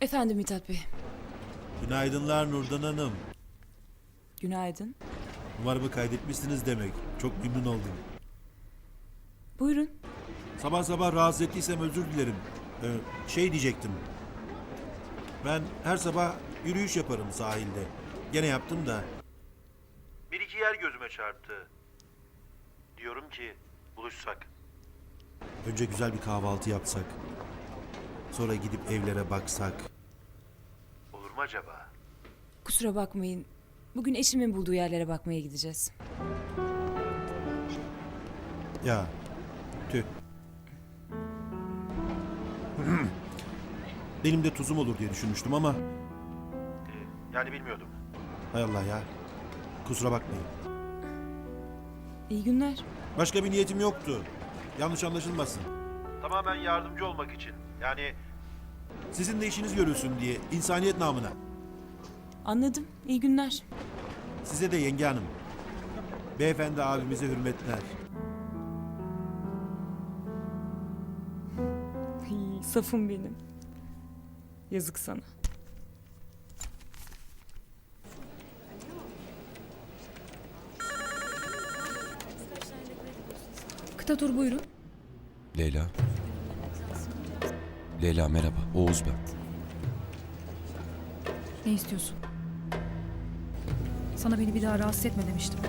Efendim Mithat Bey. Günaydınlar Nurdan Hanım. Günaydın. Numaramı kaydetmişsiniz demek. Çok memnun oldum. Buyurun. Sabah sabah rahatsız ettiysem özür dilerim. Ee, şey diyecektim. Ben her sabah yürüyüş yaparım sahilde. Gene yaptım da. Bir iki yer gözüme çarptı. Diyorum ki buluşsak. Önce güzel bir kahvaltı yapsak. Sonra gidip evlere baksak. Olur mu acaba? Kusura bakmayın. Bugün eşimin bulduğu yerlere bakmaya gideceğiz. Ya tüh. Benim de tuzum olur diye düşünmüştüm ama... Yani bilmiyordum. Hay Allah ya. Kusura bakmayın. İyi günler. Başka bir niyetim yoktu. Yanlış anlaşılmasın. Tamamen yardımcı olmak için. Yani sizin de işiniz görülsün diye insaniyet namına. Anladım. İyi günler. Size de yenge hanım. Beyefendi abimize hürmetler. Ay, safım benim. Yazık sana. Kıta tur buyurun. Leyla. Leyla merhaba. Oğuz ben. Ne istiyorsun? Sana beni bir daha rahatsız etme demiştim.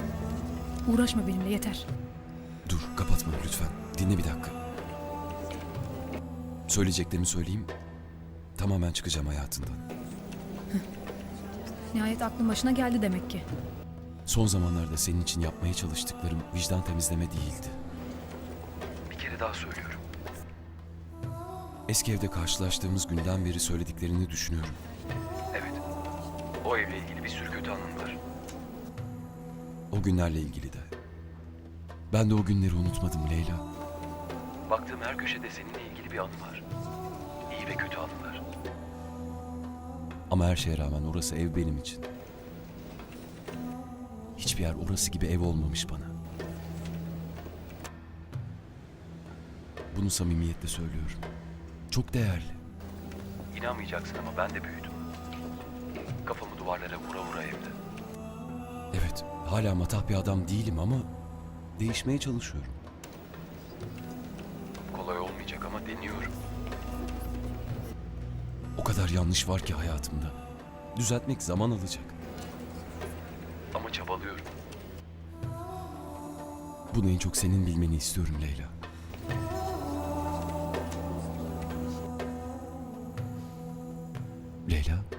Uğraşma benimle yeter. Dur kapatma lütfen. Dinle bir dakika. Söyleyeceklerimi söyleyeyim. Tamamen çıkacağım hayatından. Nihayet aklın başına geldi demek ki. Son zamanlarda senin için yapmaya çalıştıklarım vicdan temizleme değildi. Bir kere daha söylüyorum. Eski evde karşılaştığımız günden beri söylediklerini düşünüyorum. Evet. O evle ilgili bir sürü kötü anım var. O günlerle ilgili de. Ben de o günleri unutmadım Leyla. Baktığım her köşede seninle ilgili bir anı var. İyi ve kötü anılar. Ama her şeye rağmen orası ev benim için. Hiçbir yer orası gibi ev olmamış bana. Bunu samimiyetle söylüyorum. Çok değerli. İnanmayacaksın ama ben de büyüdüm. Kafamı duvarlara vura vura evde. Evet, hala matah bir adam değilim ama değişmeye çalışıyorum. Kolay olmayacak ama deniyorum. O kadar yanlış var ki hayatımda. Düzeltmek zaman alacak. Ama çabalıyorum. Bunu en çok senin bilmeni istiyorum Leyla. Leyla.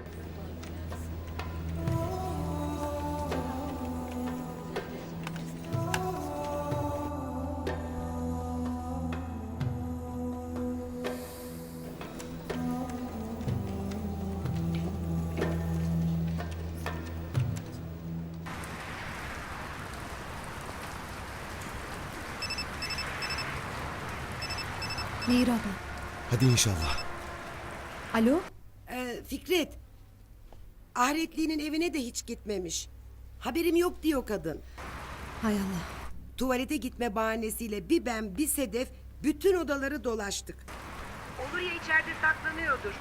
Nehir abla. Hadi inşallah. Alo? Ee, Fikret. Ahretliğinin evine de hiç gitmemiş. Haberim yok diyor kadın. Hay Allah. Tuvalete gitme bahanesiyle bir ben bir Sedef bütün odaları dolaştık. Olur ya içeride saklanıyordur.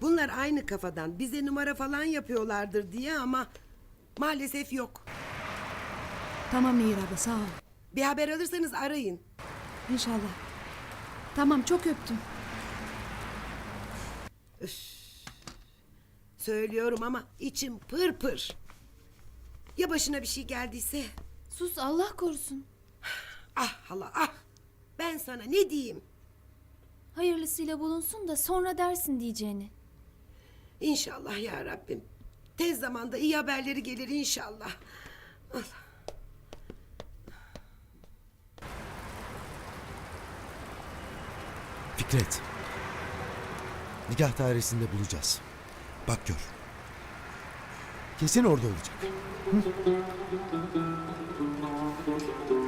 Bunlar aynı kafadan bize numara falan yapıyorlardır diye ama maalesef yok. Tamam Nehir abla sağ ol. Bir haber alırsanız arayın. İnşallah. Tamam çok öptüm. Söylüyorum ama içim pır pır. Ya başına bir şey geldiyse? Sus Allah korusun. Ah hala ah. Ben sana ne diyeyim? Hayırlısıyla bulunsun da sonra dersin diyeceğini. İnşallah ya Rabbim. Tez zamanda iyi haberleri gelir inşallah. Fikret. Nikah dairesinde bulacağız. Bak gör. Kesin orada olacak. Hı?